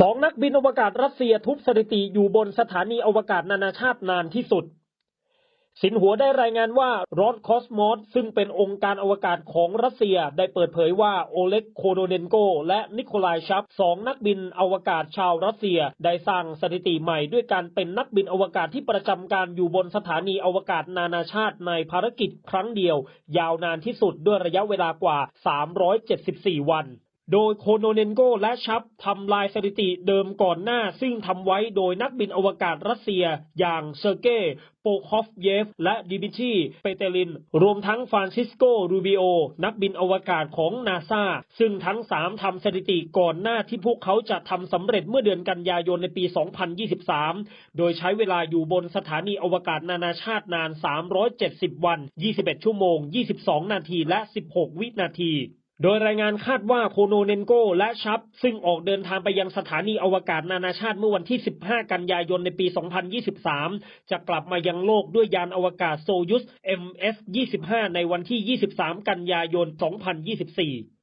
สองนักบินอวกาศรัสเซียทุบสถิติอยู่บนสถานีอวกาศนานาชาตินานที่สุด สินหัวได้รายงานว่ารอดคอสมอสซึ่งเป็นองค์การอวกาศของรัสเซียได้เปิดเผยว่าโอเล็กโคโดเดนโก และนิโคลายชับสองนักบินอวกาศชาวรัสเซียได้สร้างสถิติใหม่ด้วยการเป็นนักบินอวกาศที่ประจำการอยู่บนสถานีอวกาศนานาชาติในภารกิจครั้งเดียว ยาวนานที่สุดด้วยระยะเวลากว่า 374 วัน โดยโคโนเนนโกและชับทำลายสถิติเดิมก่อนหน้า ซึ่งทำไว้โดยนักบินอวกาศรัสเซีย อย่างเซอร์เกย์โปคอฟเยฟ และดิมิทีเปเตลิน รวมทั้งฟรานซิสโก รูบิโอ นักบินอวกาศของนาซาซึ่งทั้งสามทำสถิติก่อนหน้าที่พวกเขาจะทำสำเร็จเมื่อเดือนกันยายนในปี 2023 โดยใช้เวลาอยู่บนสถานีอวกาศนานาชาตินาน 370 วัน 21 ชั่วโมง 22 นาที และ 16 วินาที โดยรายงานคาดว่าโคโนเนนโกและชับ ซึ่งออกเดินทางไปยังสถานีอวกาศนานาชาติเมื่อวันที่ 15 กันยายนในปี 2023 จะกลับมายังโลกด้วยยานอวกาศโซยุส MS-25 ในวันที่ 23 กันยายน 2024